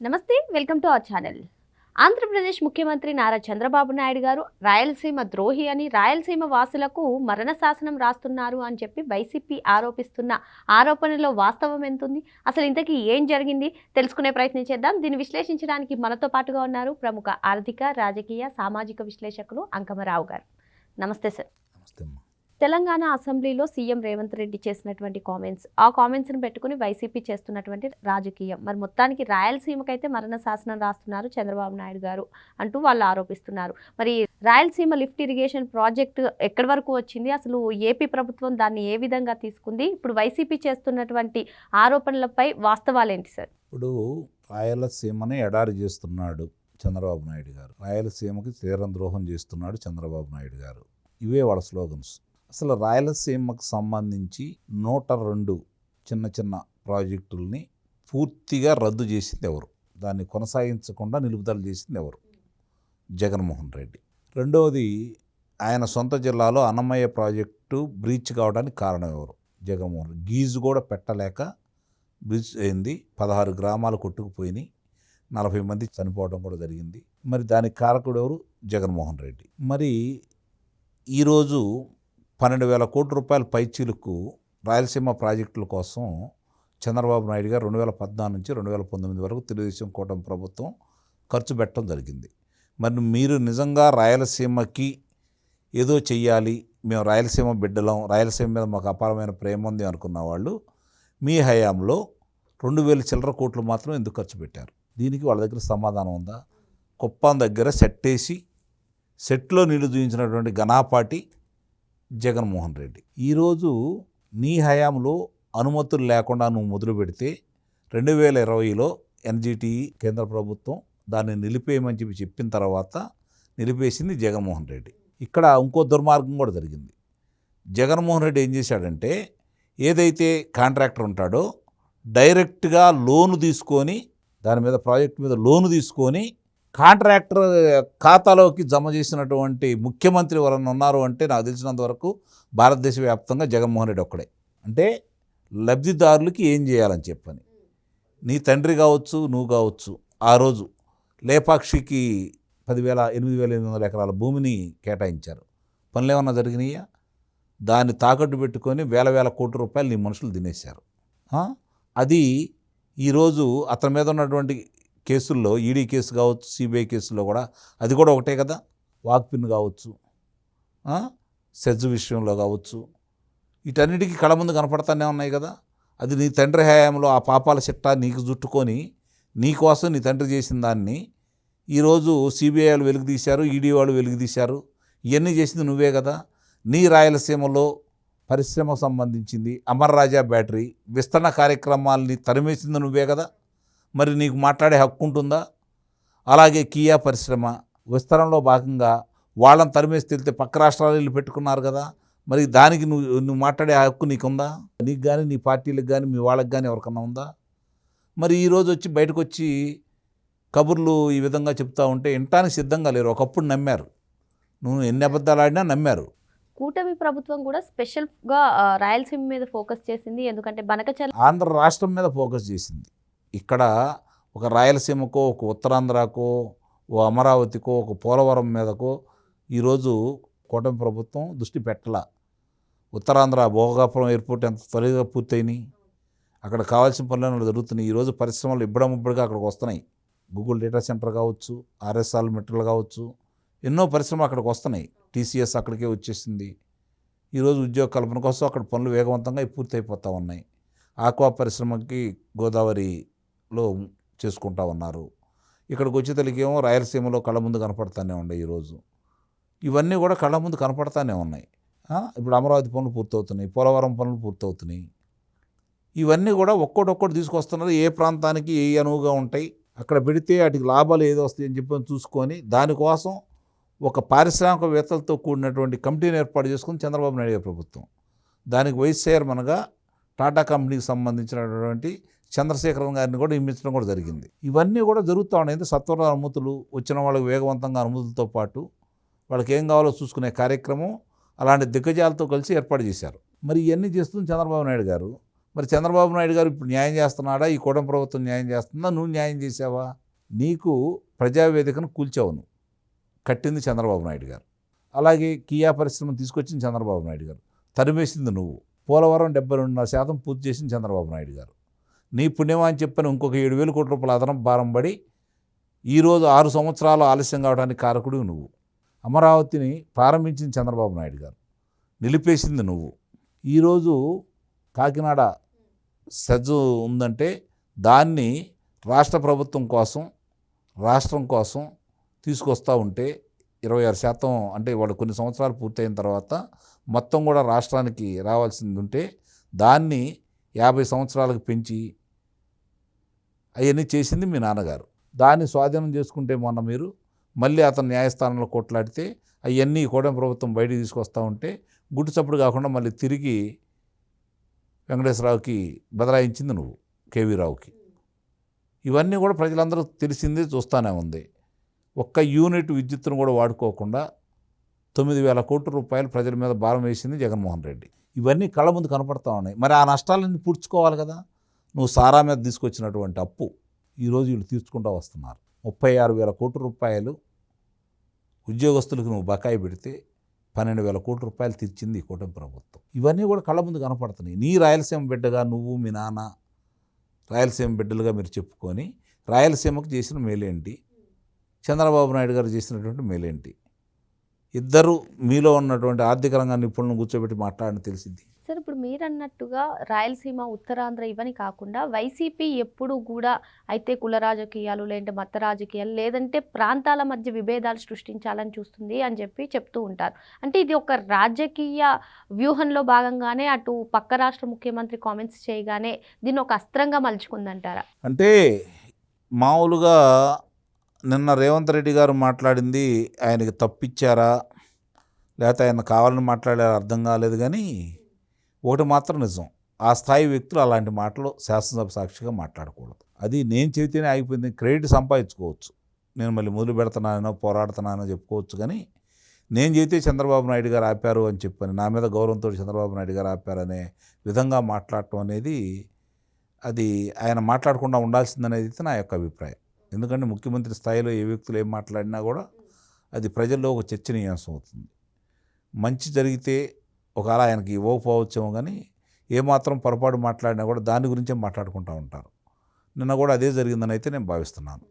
నమస్తే welcome to our channel. Andhra Pradesh ముఖ్యమంత్రి నారా చంద్రబాబు నాయుడు గారు రాయలసీమ ద్రోహి అని రాయలసీమ వాసులకు మరణ శాసనం రాస్తున్నారు అని చెప్పి వైసీపీ ఆరోపిస్తున్న ఆరోపణలో వాస్తవం ఎంతుంది? అసలు ఇంతకీ ఏం జరిగింది? తెలుసుకునే ప్రయత్నం చేద్దాం. దీన్ని విశ్లేషించడానికి మనతో పాటుగా ఉన్నారు ప్రముఖ ఆర్థిక రాజకీయ సామాజిక విశ్లేషకులు అంకమరావు గారు. నమస్తే సార్. నమస్తే అమ్మా. తెలంగాణ అసెంబ్లీలో సీఎం రేవంత్ రెడ్డి చేసినటువంటి కామెంట్స్ ఆ కామెంట్స్ని పెట్టుకుని వైసీపీ చేస్తున్నటువంటి రాజకీయం. మరి మొత్తానికి రాయలసీమకైతే మరణ శాసనం రాస్తున్నారు చంద్రబాబు నాయుడు గారు అంటూ వాళ్ళు ఆరోపిస్తున్నారు. మరి రాయలసీమ లిఫ్ట్ ఇరిగేషన్ ప్రాజెక్టు ఎక్కడి వరకు వచ్చింది? అసలు ఏపీ ప్రభుత్వం దాన్ని ఏ విధంగా తీసుకుంది? ఇప్పుడు వైసీపీ చేస్తున్నటువంటి ఆరోపణలపై వాస్తవాలేంటి సార్? ఇప్పుడు రాయలసీమని ఎడారి చేస్తున్నాడు చంద్రబాబు నాయుడు గారు. రాయలసీమకి తీరం ద్రోహం చేస్తున్నాడు చంద్రబాబు నాయుడు గారు. ఇవే వాళ్ళ స్లోగన్స్. అసలు రాయలసీమకు సంబంధించి నూట రెండు చిన్న చిన్న ప్రాజెక్టుల్ని పూర్తిగా రద్దు చేసింది ఎవరు? దాన్ని కొనసాగించకుండా నిలుపుదల చేసింది ఎవరు? జగన్మోహన్ రెడ్డి. రెండవది ఆయన సొంత జిల్లాలో అన్నమయ్య ప్రాజెక్టు బ్రీచ్ కావడానికి కారణం ఎవరు? జగన్మోహన్ గీజు కూడా పెట్టలేక బ్రిడ్జ్ అయింది పదహారు గ్రామాలు కొట్టుకుపోయినాయి. నలభై మంది చనిపోవడం కూడా జరిగింది. మరి దానికి కారకుడు ఎవరు? జగన్మోహన్ రెడ్డి. మరి ఈరోజు పన్నెండు వేల కోట్ల రూపాయల పైచీలకు రాయలసీమ ప్రాజెక్టుల కోసం చంద్రబాబు నాయుడు గారు రెండు వేల పద్నాలుగు నుంచి రెండు వేల పంతొమ్మిది వరకు తెలుగుదేశం కూటమి ప్రభుత్వం ఖర్చు పెట్టడం జరిగింది. మరి మీరు నిజంగా రాయలసీమకి ఏదో చెయ్యాలి మేము రాయలసీమ బిడ్డలం రాయలసీమ మీద మాకు అపారమైన ప్రేమ ఉంది అనుకున్న వాళ్ళు మీ హయాంలో రెండు వేల చిల్లర కోట్లు మాత్రం ఎందుకు ఖర్చు పెట్టారు? దీనికి వాళ్ళ దగ్గర సమాధానం ఉందా? కుప్పం దగ్గర సెట్ వేసి సెట్లో నీళ్ళు చూపించినటువంటి ఘనాపాటి జగన్మోహన్ రెడ్డి. ఈరోజు నీ హయాంలో అనుమతులు లేకుండా నువ్వు మొదలు పెడితే రెండు వేల ఇరవైలో ఎన్జిటి కేంద్ర ప్రభుత్వం దాన్ని నిలిపేయమని చెప్పి చెప్పిన తర్వాత నిలిపేసింది జగన్మోహన్ రెడ్డి. ఇక్కడ ఇంకో దుర్మార్గం కూడా జరిగింది. జగన్మోహన్ రెడ్డి ఏం చేశాడంటే ఏదైతే కాంట్రాక్టర్ ఉంటాడో డైరెక్ట్గా లోను తీసుకొని దాని మీద ప్రాజెక్ట్ మీద లోను తీసుకొని కాంట్రాక్టర్ ఖాతాలోకి జమ చేసినటువంటి ముఖ్యమంత్రి ఎవరన్నా ఉన్నారు అంటే నాకు తెలిసినంత వరకు భారతదేశ వ్యాప్తంగా జగన్మోహన్ రెడ్డి ఒక్కడే. అంటే లబ్ధిదారులకి ఏం చేయాలని చెప్పని. నీ తండ్రి కావచ్చు నువ్వు కావచ్చు ఆ రోజు లేపాక్షికి పదివేల ఎనిమిది వేల ఎనిమిది వందల ఎకరాల భూమిని కేటాయించారు. పనులు ఏమన్నా జరిగినాయా? దాన్ని తాకట్టు పెట్టుకొని వేల వేల కోట్ల రూపాయలు నీ మనుషులు తినేశారు. అది ఈరోజు అతని మీద ఉన్నటువంటి కేసుల్లో ఈడీ కేసు కావచ్చు సిబిఐ కేసుల్లో కూడా అది కూడా ఒకటే కదా? వాక్పిన్ కావచ్చు సెజ్ విషయంలో కావచ్చు. వీటన్నిటికీ కళ ముందు కనపడతానే ఉన్నాయి కదా? అది నీ తండ్రి హయాంలో ఆ పాపాల చిట్టా నీకు చుట్టుకొని నీకోసం నీ తండ్రి చేసిన దాన్ని ఈరోజు సిబిఐ వాళ్ళు వెలుగు తీశారు ఈడీ వాళ్ళు వెలుగు తీశారు. ఇవన్నీ చేసింది నువ్వే కదా? నీ రాయలసీమలో పరిశ్రమకు సంబంధించింది అమర్ రాజా బ్యాటరీ విస్తరణ కార్యక్రమాల్ని తరిమేసింది నువ్వే కదా? మరి నీకు మాట్లాడే హక్కు ఉంటుందా? అలాగే కియా పరిశ్రమ విస్తరణలో భాగంగా వాళ్ళని తరిమేసి తెలితే పక్క రాష్ట్రాలు వెళ్ళి పెట్టుకున్నారు కదా మరి దానికి నువ్వు నువ్వు మాట్లాడే హక్కు నీకుందా? నీకు కానీ నీ పార్టీలకు కానీ మీ వాళ్ళకి కానీ ఎవరికన్నా ఉందా? మరి ఈరోజు వచ్చి బయటకు వచ్చి కబుర్లు ఈ విధంగా చెప్తా ఉంటే వినటానికి సిద్ధంగా లేరు. ఒకప్పుడు నమ్మారు. నువ్వు ఎన్ని అబద్ధాలు ఆడినా నమ్మారు. కూటమి ప్రభుత్వం కూడా స్పెషల్గా రాయలసీమ మీద ఫోకస్ చేసింది. ఎందుకంటే బనకచర్ల ఆంధ్ర రాష్ట్రం మీద ఫోకస్ చేసింది. ఇక్కడ ఒక రాయలసీమకో ఒక ఉత్తరాంధ్రకో ఓ అమరావతికో ఒక పోలవరం మీదకో ఈరోజు కూటమి ప్రభుత్వం దృష్టి పెట్టాల. ఉత్తరాంధ్ర భోగాపురం ఎయిర్పోర్ట్ ఎంత త్వరగా పూర్తయినాయి అక్కడ కావాల్సిన పనులు జరుగుతున్నాయి. ఈరోజు పరిశ్రమలు ఇబ్బడముబ్బడిగా అక్కడికి వస్తున్నాయి. గూగుల్ డేటా సెంటర్ కావచ్చు ఆర్ఎస్ఆర్ మెటీరియల్ కావచ్చు ఎన్నో పరిశ్రమలు అక్కడికి వస్తున్నాయి. టీసీఎస్ అక్కడికే వచ్చేసింది. ఈరోజు ఉద్యోగ కల్పన కోసం అక్కడ పనులు వేగవంతంగా పూర్తి అయిపోతూ ఉన్నాయి. ఆక్వా పరిశ్రమకి గోదావరి లో చేసుకుంటా ఉన్నారు. ఇక్కడికి వచ్చేతలకేమో రాయలసీమలో కళ్ళ ముందు కనపడతానే ఉన్నాయి ఈరోజు. ఇవన్నీ కూడా కళ్ళ ముందు కనపడతానే ఉన్నాయి. ఇప్పుడు అమరావతి పనులు పూర్తవుతున్నాయి పోలవరం పనులు పూర్తవుతున్నాయి. ఇవన్నీ కూడా ఒక్కోటొక్కటి తీసుకొస్తున్నారు. ఏ ప్రాంతానికి ఏ అనువుగా ఉంటాయి అక్కడ పెడితే వాటికి లాభాలు ఏదో వస్తాయని చెప్పి చూసుకొని దానికోసం ఒక పారిశ్రామికవేత్తలతో కూడినటువంటి కమిటీని ఏర్పాటు చేసుకుని చంద్రబాబు నాయుడు ప్రభుత్వం. దానికి వైస్ చైర్మన్గా టాటా కంపెనీకి సంబంధించినటువంటి చంద్రశేఖరం గారిని కూడా ఇమ్మించడం కూడా జరిగింది. ఇవన్నీ కూడా జరుగుతూ ఉన్నాయి సత్వర అనుమతులు వచ్చిన వాళ్ళకి వేగవంతంగా అనుమతులతో పాటు వాళ్ళకి ఏం కావాలో చూసుకునే కార్యక్రమం అలాంటి దిగ్గజాలతో కలిసి ఏర్పాటు చేశారు. మరి ఇవన్నీ చేస్తుంది చంద్రబాబు నాయుడు గారు. మరి చంద్రబాబు నాయుడు గారు ఇప్పుడు న్యాయం చేస్తున్నాడా? ఈ కూటమి ప్రభుత్వం న్యాయం చేస్తుందా? నువ్వు న్యాయం చేసావా నీకు ప్రజావేదికను కూల్చావు నువ్వు. కట్టింది చంద్రబాబు నాయుడు గారు. అలాగే కియా పరిశ్రమ తీసుకొచ్చింది చంద్రబాబు నాయుడు గారు. తరిమేసింది నువ్వు. పోలవరం డెబ్బై రెండున్నర శాతం పూర్తి చేసింది చంద్రబాబు నాయుడు గారు. నీ పుణ్యమా అని చెప్పని ఇంకొక ఏడు వేల కోట్ల రూపాయల అదనం భారం పడి ఈరోజు ఆరు సంవత్సరాలు ఆలస్యం కావడానికి కారకుడు నువ్వు. అమరావతిని ప్రారంభించింది చంద్రబాబు నాయుడు గారు. నిలిపేసింది నువ్వు. ఈరోజు కాకినాడ సజ్జు ఉందంటే దాన్ని రాష్ట్ర ప్రభుత్వం కోసం రాష్ట్రం కోసం తీసుకొస్తూ ఉంటే ఇరవై ఆరు శాతం అంటే వాళ్ళు కొన్ని సంవత్సరాలు పూర్తయిన తర్వాత మొత్తం కూడా రాష్ట్రానికి రావాల్సింది ఉంటే దాన్ని యాభై సంవత్సరాలకు పెంచి అవన్నీ చేసింది మీ నాన్నగారు. దాన్ని స్వాధీనం చేసుకుంటే మొన్న మీరు మళ్ళీ అతను న్యాయస్థానంలో కొట్లాడితే అవన్నీ కూడా ప్రభుత్వం బయటికి తీసుకొస్తూ ఉంటే గుట్టు చప్పుడు కాకుండా మళ్ళీ తిరిగి వెంకటేశ్వరరావుకి బదలాయించింది నువ్వు కేవీ రావుకి ఇవన్నీ కూడా ప్రజలందరూ తెలిసింది చూస్తూనే ఉంది. ఒక్క యూనిట్ విద్యుత్తును కూడా వాడుకోకుండా తొమ్మిది వేల కోట్ల రూపాయలు ప్రజల మీద భారం వేసింది జగన్మోహన్ రెడ్డి. ఇవన్నీ కళ్ళ ముందు కనపడతా ఉన్నాయి. మరి ఆ నష్టాలన్నీ పూడ్చుకోవాలి కదా? నువ్వు సారా మీద తీసుకొచ్చినటువంటి అప్పు ఈరోజు వీళ్ళు తీర్చుకుంటూ వస్తున్నారు. ముప్పై ఆరు వేల కోట్ల రూపాయలు ఉద్యోగస్తులకు నువ్వు బకాయి పెడితే పన్నెండు వేల కోట్ల రూపాయలు తీర్చింది ఈ కూటమి ప్రభుత్వం. ఇవన్నీ కూడా కళ్ళ ముందు కనపడుతున్నాయి. నీ రాయలసీమ బిడ్డగా నువ్వు మీ నాన్న రాయలసీమ బిడ్డలుగా మీరు చెప్పుకొని రాయలసీమకు చేసిన మేలేంటి? చంద్రబాబు నాయుడు గారు చేసినటువంటి మేలేంటి? ఇద్దరు మీలో ఉన్నటువంటి ఆర్థిక రంగ నిపుణులను కూర్చోబెట్టి మాట్లాడిన తెలిసింది. సార్ ఇప్పుడు మీరు అన్నట్టుగా రాయలసీమ ఉత్తరాంధ్ర ఇవని కాకుండా వైసీపీ ఎప్పుడు కూడా అయితే కుల రాజకీయాలు లేదంటే మత రాజకీయాలు లేదంటే ప్రాంతాల మధ్య విభేదాలు సృష్టించాలని చూస్తుంది అని చెప్పి చెప్తూ ఉంటారు. అంటే ఇది ఒక రాజకీయ వ్యూహంలో భాగంగానే అటు పక్క రాష్ట్ర ముఖ్యమంత్రి కామెంట్స్ చేయగానే దీన్ని ఒక అస్త్రంగా మలుచుకుందంటారా? అంటే మామూలుగా నిన్న రేవంత్ రెడ్డి గారు మాట్లాడింది ఆయనకి తప్పిచ్చారా? లేకపోతే ఆయన కావాలని మాట్లాడారు? అర్థం కాలేదు కానీ ఒకటి మాత్రం నిజం. ఆ స్థాయి వ్యక్తులు అలాంటి మాటలు శాసనసభ సాక్షిగా మాట్లాడకూడదు. అది నేను చెబితేనే ఆగిపోయింది. క్రెడిట్ సంపాదించుకోవచ్చు. నేను మళ్ళీ మొదలు పెడుతున్నానో పోరాడుతున్నానో చెప్పుకోవచ్చు కానీ నేను చెబితే చంద్రబాబు నాయుడు గారు ఆపారు అని చెప్పని నా మీద గౌరవంతో చంద్రబాబు నాయుడు గారు ఆపారనే విధంగా మాట్లాడటం అనేది అది ఆయన మాట్లాడకుండా ఉండాల్సిందనేది నా యొక్క అభిప్రాయం. ఎందుకంటే ముఖ్యమంత్రి స్థాయిలో ఏ వ్యక్తులు ఏం మాట్లాడినా కూడా అది ప్రజల్లో ఒక చర్చనీయాంశం అవుతుంది. మంచి జరిగితే ఒకవేళ ఆయనకి ఇవ్వకపోవచ్చేమో కానీ ఏమాత్రం పొరపాటు మాట్లాడినా కూడా దాని గురించే మాట్లాడుకుంటూ ఉంటారు. నిన్న కూడా అదే జరిగిందని అయితే నేను భావిస్తున్నాను.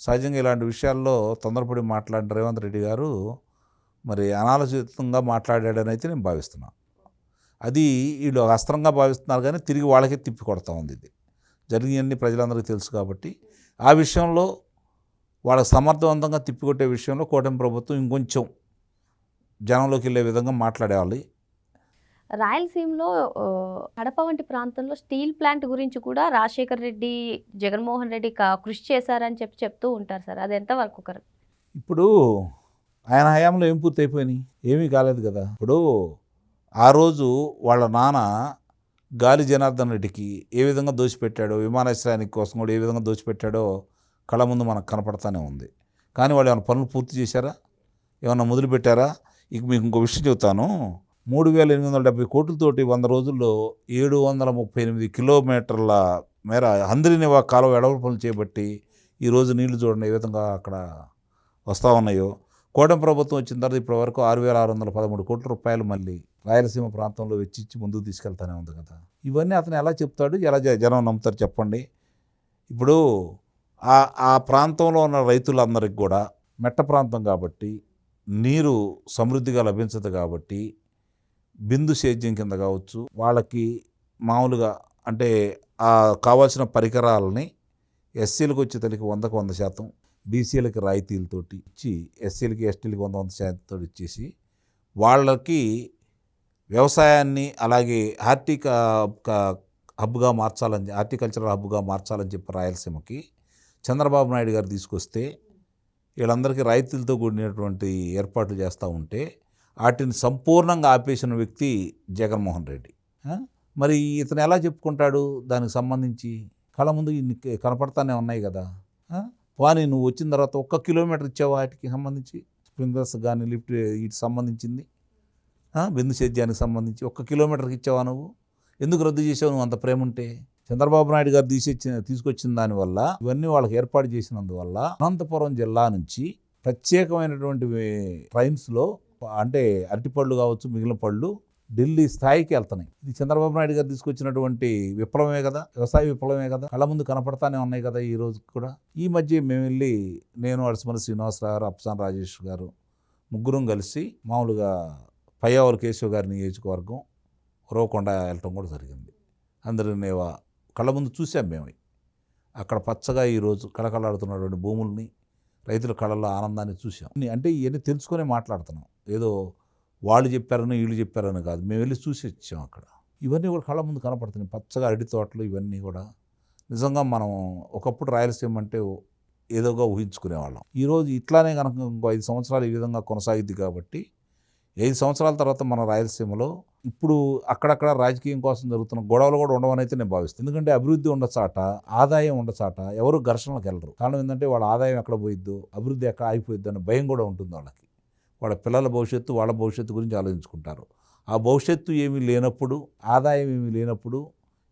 సహజంగా ఇలాంటి విషయాల్లో తొందరపడి మాట్లాడిన రేవంత్ రెడ్డి గారు మరి అనాలోచితంగా మాట్లాడాడని అయితే నేను భావిస్తున్నాను. అది వీళ్ళు అస్త్రంగా భావిస్తున్నారు కానీ తిరిగి వాళ్ళకే తిప్పి కొడతా ఉంది ఇది. జరిగినన్ని ప్రజలందరికీ తెలుసు కాబట్టి ఆ విషయంలో వాళ్ళకి సమర్థవంతంగా తిప్పికొట్టే విషయంలో కూటమి ప్రభుత్వం ఇంకొంచెం జనంలోకి వెళ్ళే విధంగా మాట్లాడేవాలి రాయలసీమలో కడప వంటి ప్రాంతంలో స్టీల్ ప్లాంట్ గురించి కూడా రాజశేఖర్ రెడ్డి జగన్మోహన్ రెడ్డి కా- కృషి చేశారని చెప్పి చెప్తూ ఉంటారు సార్. అది ఎంతవరకు కరెక్ట్? ఇప్పుడు ఆయన హయాంలో ఏం పూర్తి అయిపోయినాయి ఏమీ కాలేదు కదా. ఇప్పుడు ఆ రోజు వాళ్ళ నాన్న గాలి జనార్దన్ రెడ్డికి ఏ విధంగా దోచిపెట్టాడో విమానాశ్రయానికి కోసం కూడా ఏ విధంగా దోచిపెట్టాడో కళ్ళ ముందు మనకు కనపడతానే ఉంది. కానీ వాళ్ళు ఏమైనా పనులు పూర్తి చేశారా? ఏమన్నా మొదలుపెట్టారా? ఇక మీకు ఇంకో విషయం చెబుతాను. మూడు వేల ఎనిమిది వందల డెబ్బై కోట్లతోటి వంద రోజుల్లో ఏడు వందల ముప్పై ఎనిమిది కిలోమీటర్ల మేర అందరినివా కాలువ ఎడవల పనులు చేపట్టి ఈరోజు నీళ్ళు చూడండి ఏ విధంగా అక్కడ వస్తూ ఉన్నాయో. కోటం ప్రభుత్వం వచ్చిన తర్వాత ఇప్పటి వరకు ఆరు వేల ఆరు వందల పదమూడు కోట్ల రూపాయలు మళ్ళీ రాయలసీమ ప్రాంతంలో వెచ్చిచ్చి ముందుకు తీసుకెళ్తానే ఉంది కదా. ఇవన్నీ అతను ఎలా చెప్తాడు ఎలా జ- జనం నమ్ముతారు చెప్పండి. ఇప్పుడు ఆ ఆ ప్రాంతంలో ఉన్న రైతులందరికీ కూడా మెట్ట ప్రాంతం కాబట్టి నీరు సమృద్ధిగా లభించదు కాబట్టి బిందు సేద్యం కింద కావచ్చు వాళ్ళకి మామూలుగా అంటే ఆ కావాల్సిన పరికరాలని ఎస్సీలకు వచ్చేతలకి వందకు వంద శాతం బీసీలకి రాయితీలతోటి ఇచ్చి ఎస్సీలకి ఎస్టీలకి వంద వంద శాతంతో ఇచ్చేసి వాళ్ళకి వ్యవసాయాన్ని అలాగే హార్టిక హబ్గా మార్చాలని హార్టికల్చరల్ హబ్గా మార్చాలని చెప్పి రాయలసీమకి చంద్రబాబు నాయుడు గారు తీసుకొస్తే వీళ్ళందరికీ రైతులతో కూడినటువంటి ఏర్పాట్లు చేస్తూ ఉంటే వాటిని సంపూర్ణంగా ఆపేసిన వ్యక్తి జగన్మోహన్ రెడ్డి. మరి ఇతను ఎలా చెప్పుకుంటాడు? దానికి సంబంధించి కళ్ళ ముందు ఇన్ని కనపడతానే ఉన్నాయి కదా. పోనీ నువ్వు వచ్చిన తర్వాత ఒక్క కిలోమీటర్ ఇచ్చావు వాటికి సంబంధించి స్ప్రింక్లర్స్ కానీ లిఫ్ట్ వీటికి సంబంధించింది. బిందు సేద్యానికి సంబంధించి ఒక్క కిలోమీటర్కి ఇచ్చావా నువ్వు? ఎందుకు రద్దు చేసావు? నువ్వు అంత ప్రేమ ఉంటే? చంద్రబాబు నాయుడు గారు తీసిచ్చిన తీసుకొచ్చిన దానివల్ల ఇవన్నీ వాళ్ళకి ఏర్పాటు చేసినందువల్ల అనంతపురం జిల్లా నుంచి ప్రత్యేకమైనటువంటి ట్రైన్స్లో అంటే అరటిపళ్ళు కావచ్చు మిగిలిన పళ్ళు ఢిల్లీ స్థాయికి వెళ్తున్నాయి. ఇది చంద్రబాబు నాయుడు గారు తీసుకొచ్చినటువంటి విప్లవమే కదా వ్యవసాయ విప్లవమే కదా. కళ్ళ ముందు కనపడతానే ఉన్నాయి కదా ఈ రోజు కూడా. ఈ మధ్య మేము వెళ్ళి నేను అలసిమల శ్రీనివాసరావు గారు అప్సాన్ రాజేష్ గారు ముగ్గురం కలిసి మామూలుగా పయ్యావర కేశవ్ గారి నియోజకవర్గం రోకొండ వెళ్ళటం కూడా జరిగింది. అందరూ నేవా కళ్ళ ముందు చూసాం మేము. అక్కడ పచ్చగా ఈరోజు కళకళలాడుతున్నటువంటి భూముల్ని రైతుల కళల్లో ఆనందాన్ని చూసాం అంటే ఇవన్నీ తెలుసుకునే మాట్లాడుతున్నాం. ఏదో వాళ్ళు చెప్పారని వీళ్ళు చెప్పారని కాదు. మేము వెళ్ళి చూసి వచ్చాం అక్కడ. ఇవన్నీ కూడా కళ్ళ ముందు కనపడుతున్నాయి. పచ్చగా అరటి తోటలు ఇవన్నీ కూడా. నిజంగా మనం ఒకప్పుడు రాయలసీమ అంటే ఏదోగా ఊహించుకునేవాళ్ళం. ఈరోజు ఇట్లానే కనుక ఇంకో ఐదు సంవత్సరాలు ఈ విధంగా కొనసాగుద్ది కాబట్టి ఐదు సంవత్సరాల తర్వాత మన రాయలసీమలో ఇప్పుడు అక్కడక్కడ రాజకీయం కోసం జరుగుతున్న గొడవలు కూడా ఉండవనైతే నేను భావిస్తాను. ఎందుకంటే అభివృద్ధి ఉండచాట ఆదాయం ఉండచాట ఎవరు ఘర్షణలకు వెళ్ళరు. కారణం ఏంటంటే వాళ్ళ ఆదాయం ఎక్కడ పోయిద్దో అభివృద్ధి ఎక్కడ ఆగిపోయిద్దు అనే భయం కూడా ఉంటుంది వాళ్ళకి. వాళ్ళ పిల్లల భవిష్యత్తు వాళ్ళ భవిష్యత్తు గురించి ఆలోచించుకుంటారు. ఆ భవిష్యత్తు ఏమీ లేనప్పుడు ఆదాయం ఏమీ లేనప్పుడు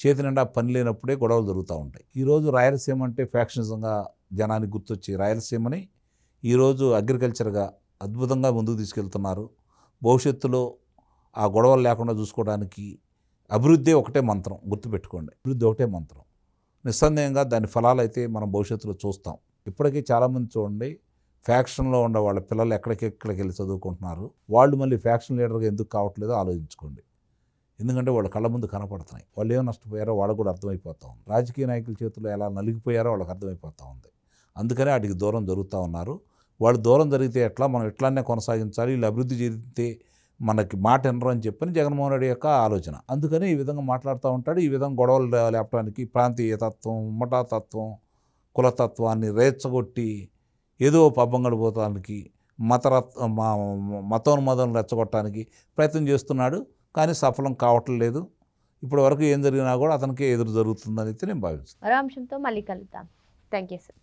చేతి నిండా పని లేనప్పుడే గొడవలు జరుగుతూ ఉంటాయి. ఈరోజు రాయలసీమ అంటే ఫ్యాక్షనిజంగా జనానికి గుర్తొచ్చి రాయలసీమని ఈరోజు అగ్రికల్చర్గా అద్భుతంగా ముందుకు తీసుకెళ్తున్నారు. భవిష్యత్తులో ఆ గొడవలు లేకుండా చూసుకోవడానికి అభివృద్ధి ఒకటే మంత్రం గుర్తుపెట్టుకోండి. అభివృద్ధి ఒకటే మంత్రం. నిస్సందేహంగా దాని ఫలాలు అయితే మనం భవిష్యత్తులో చూస్తాం. ఇప్పటికీ చాలామంది చూడండి ఫ్యాక్షన్లో ఉన్న వాళ్ళ పిల్లలు ఎక్కడికెక్కడికి వెళ్ళి చదువుకుంటున్నారు. వాళ్ళు మళ్ళీ ఫ్యాక్షన్ లీడర్గా ఎందుకు కావట్లేదో ఆలోచించుకోండి. ఎందుకంటే వాళ్ళ కళ్ళ ముందు కనపడుతున్నాయి. వాళ్ళు ఏం నష్టపోయారో వాళ్ళకు కూడా అర్థమైపోతా ఉంది. రాజకీయ నాయకుల చేతుల్లో ఎలా నలిగిపోయారో వాళ్ళకి అర్థమైపోతూ ఉంది. అందుకనే వాటికి దూరం జరుగుతూ ఉన్నారు. వాళ్ళు దూరం జరిగితే ఎట్లా? మనం ఎట్లానే కొనసాగించాలి వీళ్ళు అభివృద్ధి జరిగితే మనకి మాట వినరు అని చెప్పని జగన్మోహన్ రెడ్డి యొక్క ఆలోచన. అందుకని ఈ విధంగా మాట్లాడుతూ ఉంటాడు. ఈ విధంగా గొడవలు లేపడానికి ప్రాంతీయ తత్వం కులతత్వాన్ని రేచ్చగొట్టి ఏదో పబ్బం గడిపోతానికి మతరత్ మా మతోన్మదం రెచ్చగొట్టడానికి ప్రయత్నం చేస్తున్నాడు. కానీ సఫలం కావట్లేదు ఇప్పటి వరకు ఏం జరిగినా కూడా అతనికి ఎదురు జరుగుతుందని అయితే నేను భావిస్తున్నాను మరో అంశంతో మళ్ళీ కలుద్దాం. Thank you sir.